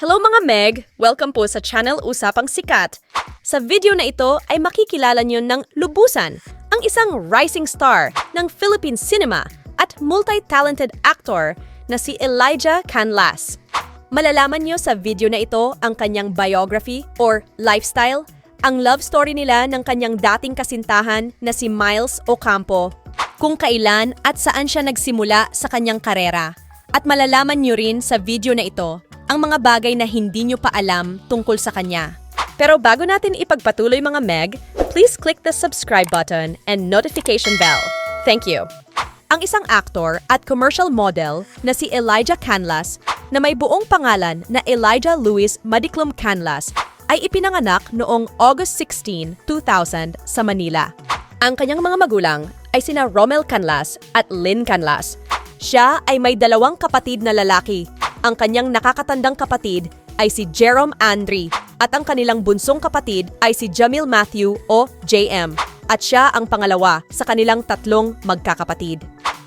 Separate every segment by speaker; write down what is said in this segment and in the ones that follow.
Speaker 1: Hello mga Meg! Welcome po sa channel Usapang Sikat. Sa video na ito ay makikilala niyo ng lubusan ang isang rising star ng Philippine cinema at multi-talented actor na si Elijah Canlas. Malalaman niyo sa video na ito ang kanyang biography or lifestyle, ang love story nila ng kanyang dating kasintahan na si Miles Ocampo, kung kailan at saan siya nagsimula sa kanyang karera. At malalaman niyo rin sa video na ito ang mga bagay na hindi niyo pa alam tungkol sa kanya. Pero bago natin ipagpatuloy mga Meg, please click the subscribe button and notification bell. Thank you. Ang isang actor at commercial model na si Elijah Canlas na may buong pangalan na Elijah Louis Madiclum Canlas ay ipinanganak noong August 16, 2000 sa Manila. Ang kanyang mga magulang ay sina Romel Canlas at Lynn Canlas. Siya ay may dalawang kapatid na lalaki. Ang kanyang nakakatandang kapatid ay si Jerome Andre at ang kanilang bunsong kapatid ay si Jamil Matthew o JM at siya ang pangalawa sa kanilang tatlong magkakapatid.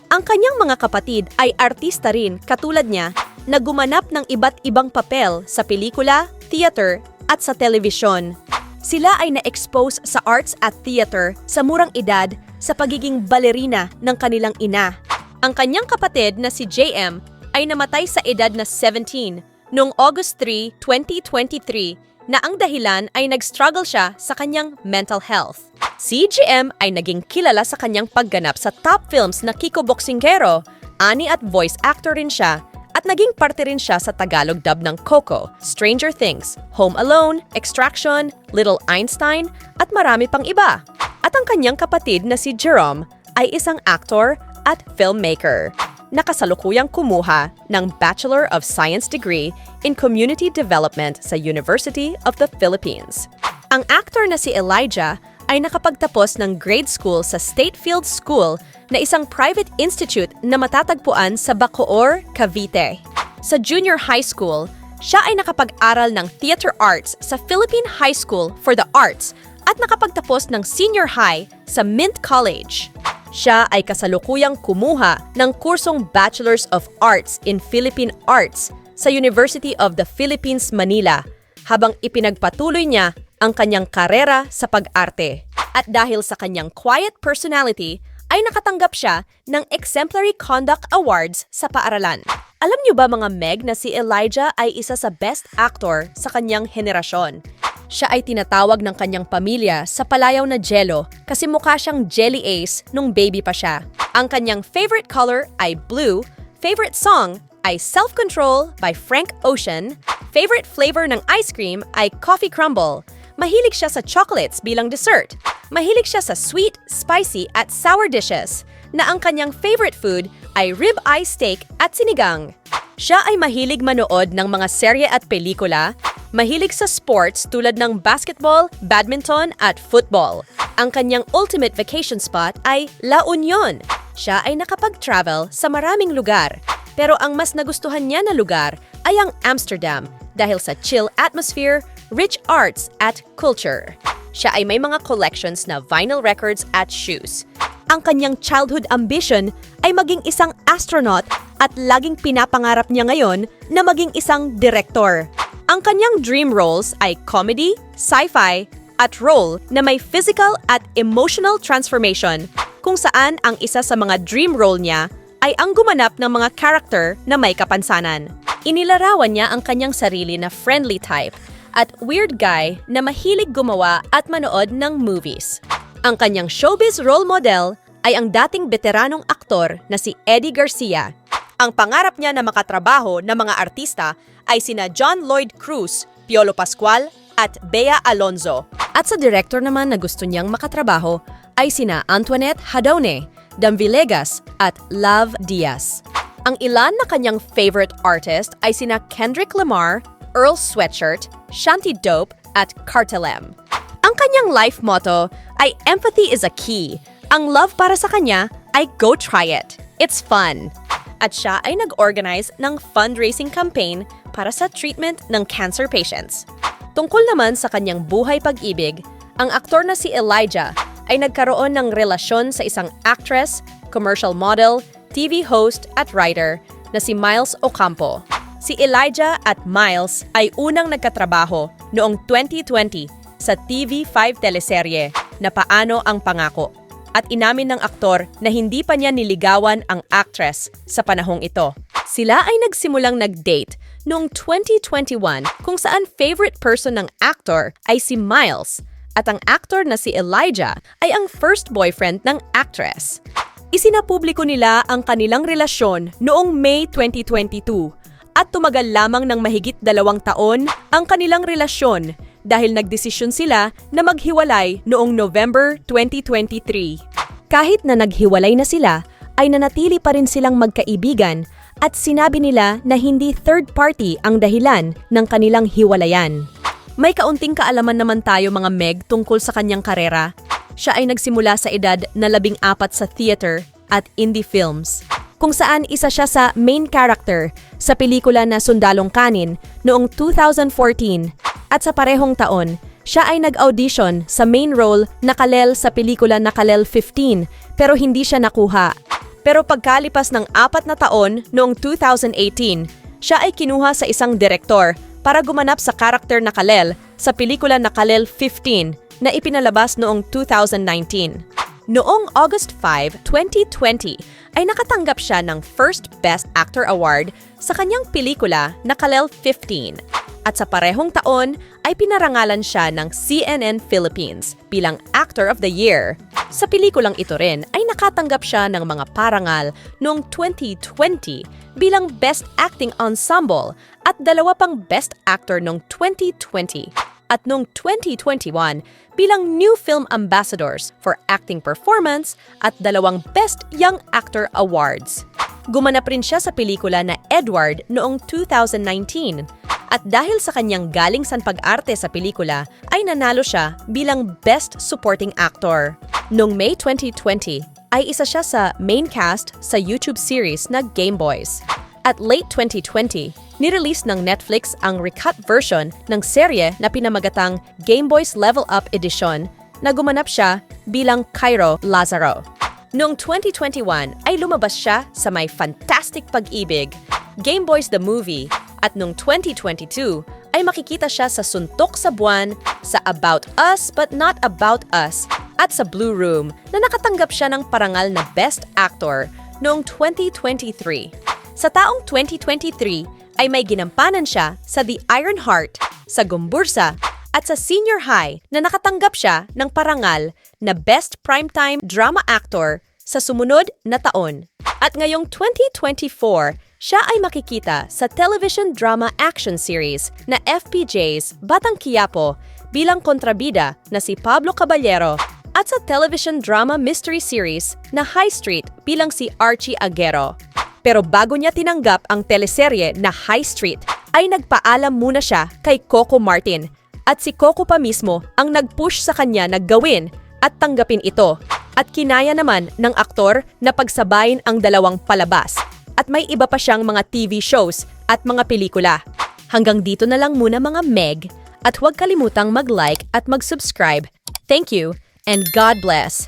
Speaker 1: Ang kanyang mga kapatid ay artista rin katulad niya na gumanap ng iba't ibang papel sa pelikula, theater at sa telebisyon. Sila ay na-expose sa arts at theater sa murang edad sa pagiging balerina ng kanilang ina. Ang kanyang kapatid na si JM ay namatay sa edad na 17 noong August 3, 2023 na ang dahilan ay nag-struggle siya sa kanyang mental health. Si ay naging kilala sa kanyang pagganap sa top films na Kiko Boxingero, ani at voice actor rin siya at naging parte rin siya sa Tagalog dub ng Coco, Stranger Things, Home Alone, Extraction, Little Einstein, at marami pang iba. At ang kanyang kapatid na si Jerome ay isang actor at filmmaker. Nakasalukuyang kumuha ng Bachelor of Science degree in Community Development sa University of the Philippines. Ang actor na si Elijah ay nakapagtapos ng grade school sa State Field School na isang private institute na matatagpuan sa Bacoor, Cavite. Sa junior high school, siya ay nakapag-aral ng theater arts sa Philippine High School for the Arts at nakapagtapos ng senior high sa Mint College. Siya ay kasalukuyang kumuha ng kursong Bachelors of Arts in Philippine Arts sa University of the Philippines, Manila, habang ipinagpatuloy niya ang kanyang karera sa pag-arte. At dahil sa kanyang quiet personality, ay nakatanggap siya ng Exemplary Conduct Awards sa paaralan. Alam niyo ba mga Meg na si Elijah ay isa sa best actor sa kanyang henerasyon? Siya ay tinatawag ng kanyang pamilya sa palayaw na jello kasi mukha siyang jelly ace nung baby pa siya. Ang kanyang favorite color ay blue, favorite song ay Self-Control by Frank Ocean, favorite flavor ng ice cream ay Coffee Crumble, mahilig siya sa chocolates bilang dessert, mahilig siya sa sweet, spicy at sour dishes, na ang kanyang favorite food ay rib-eye steak at sinigang. Siya ay mahilig manood ng mga serye at pelikula, mahilig sa sports tulad ng basketball, badminton at football. Ang kanyang ultimate vacation spot ay La Union. Siya ay nakapag-travel sa maraming lugar, pero ang mas nagustuhan niya na lugar ay ang Amsterdam dahil sa chill atmosphere, rich arts at culture. Siya ay may mga collections na vinyl records at shoes. Ang kanyang childhood ambition ay maging isang astronaut at laging pinapangarap niya ngayon na maging isang director. Ang kanyang dream roles ay comedy, sci-fi, at role na may physical at emotional transformation kung saan ang isa sa mga dream role niya ay ang gumanap ng mga character na may kapansanan. Inilarawan niya ang kanyang sarili na friendly type at weird guy na mahilig gumawa at manood ng movies. Ang kanyang showbiz role model ay ang dating veteranong aktor na si Eddie Garcia. Ang pangarap niya na makatrabaho ng mga artista ay sina John Lloyd Cruz, Piolo Pascual at Bea Alonzo. At sa director naman na gusto niyang makatrabaho ay sina Antoinette Hadone, Dam Villegas at Love Diaz. Ang ilan na kanyang favorite artist ay sina Kendrick Lamar, Earl Sweatshirt, Shanty Dope at Cartelem. Ang kanyang life motto ay empathy is a key. Ang love para sa kanya ay go try it. It's fun. At siya ay nag-organize ng fundraising campaign para sa treatment ng cancer patients. Tungkol naman sa kanyang buhay pag-ibig, ang aktor na si Elijah ay nagkaroon ng relasyon sa isang actress, commercial model, TV host at writer na si Miles Ocampo. Si Elijah at Miles ay unang nagkatrabaho noong 2020 sa TV5 teleserye na Paano ang Pangako at inamin ng aktor na hindi pa niya niligawan ang actress sa panahong ito. Sila ay nagsimulang nag-date noong 2021 kung saan favorite person ng actor ay si Miles at ang actor na si Elijah ay ang first boyfriend ng actress. Isinapubliko nila ang kanilang relasyon noong May 2022 at tumagal lamang ng mahigit dalawang taon ang kanilang relasyon dahil nagdesisyon sila na maghiwalay noong November 2023. Kahit na naghiwalay na sila, ay nanatili pa rin silang magkaibigan at sinabi nila na hindi third party ang dahilan ng kanilang hiwalayan. May kaunting kaalaman naman tayo mga Meg tungkol sa kanyang karera. Siya ay nagsimula sa edad na labing apat sa theater at indie films, kung saan isa siya sa main character sa pelikula na Sundalong Kanin noong 2014 at sa parehong taon, siya ay nag-audition sa main role na Kalel sa pelikula na Kalel 15 pero hindi siya nakuha. Pero pagkalipas ng apat na taon noong 2018, siya ay kinuha sa isang direktor para gumanap sa karakter na Kalel sa pelikula na Kalel 15 na ipinalabas noong 2019. Noong August 5, 2020, ay nakatanggap siya ng First Best Actor Award sa kanyang pelikula na Kalel 15. At sa parehong taon ay pinarangalan siya ng CNN Philippines bilang Actor of the Year. Sa pelikulang ito rin ay nakatanggap siya ng mga parangal noong 2020 bilang Best Acting Ensemble at dalawa pang Best Actor noong 2020 at noong 2021 bilang New Film Ambassadors for Acting Performance at dalawang Best Young Actor Awards. Gumanap rin siya sa pelikula na Edward noong 2019 at dahil sa kanyang galing san pag-arte sa pelikula ay nanalo siya bilang Best Supporting Actor. Noong May 2020 ay isa siya sa main cast sa YouTube series na Game Boys. At late 2020, nirelease ng Netflix ang recut version ng serye na pinamagatang Game Boys Level Up Edition na gumanap siya bilang Cairo Lazaro. Noong 2021 ay lumabas siya sa may fantastic pag-ibig, Game Boys the Movie, at noong 2022 ay makikita siya sa Suntok sa Buwan, sa About Us But Not About Us, at sa Blue Room na nakatanggap siya ng parangal na Best Actor noong 2023. Sa taong 2023 ay may ginampanan siya sa The Iron Heart, sa Gumbursa, at sa Senior High na nakatanggap siya ng parangal na Best Primetime Drama Actor sa sumunod na taon. At ngayong 2024, siya ay makikita sa television drama action series na FPJ's Batang Quiapo bilang kontrabida na si Pablo Caballero at sa television drama mystery series na High Street bilang si Archie Aguero. Pero bago niya tinanggap ang teleserye na High Street, ay nagpaalam muna siya kay Coco Martin at si Coco pa mismo ang nag-push sa kanya na gawin at tanggapin ito. At kinaya naman ng aktor na pagsabayin ang dalawang palabas. At may iba pa siyang mga TV shows at mga pelikula. Hanggang dito na lang muna mga Meg at huwag kalimutang mag-like at mag-subscribe. Thank you and God bless.